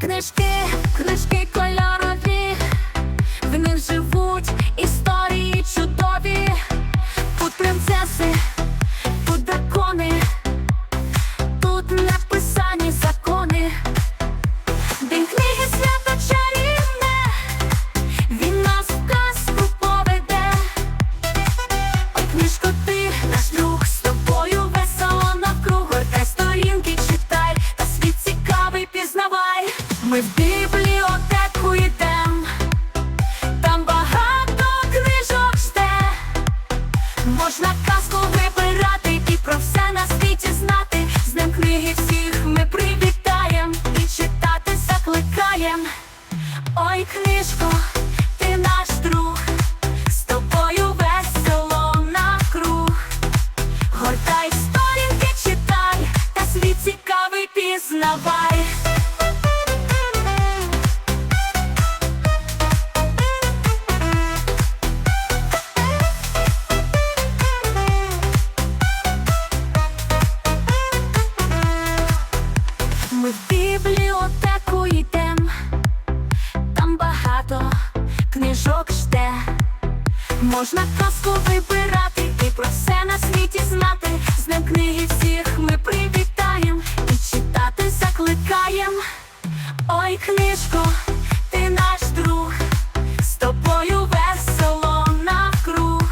книжки, книжки кольорові, в них живуть історії чудові, тут принцеси, бібліотеку йдем, там багато книжок жде. Можна казку вибирати і про все на знати. З ним книги всіх ми привітаєм і читати закликаєм. Ой, книжко, ти наш друг, з тобою весело навкруг. Гортай сторінки, читай, та світ цікавий пізнавай. Ми в бібліотеку йдем, там багато книжок жде. Можна казку вибирати і про все на світі знати. З ним книги всіх ми привітаєм і читати закликаєм. Ой, книжко, ти наш друг, з тобою весело навкруг.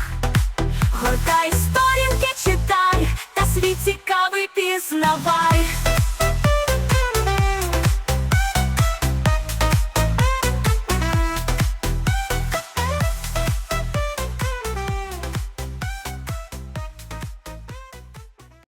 Гортай сторінки, читай, та світ цікавий пізнавай.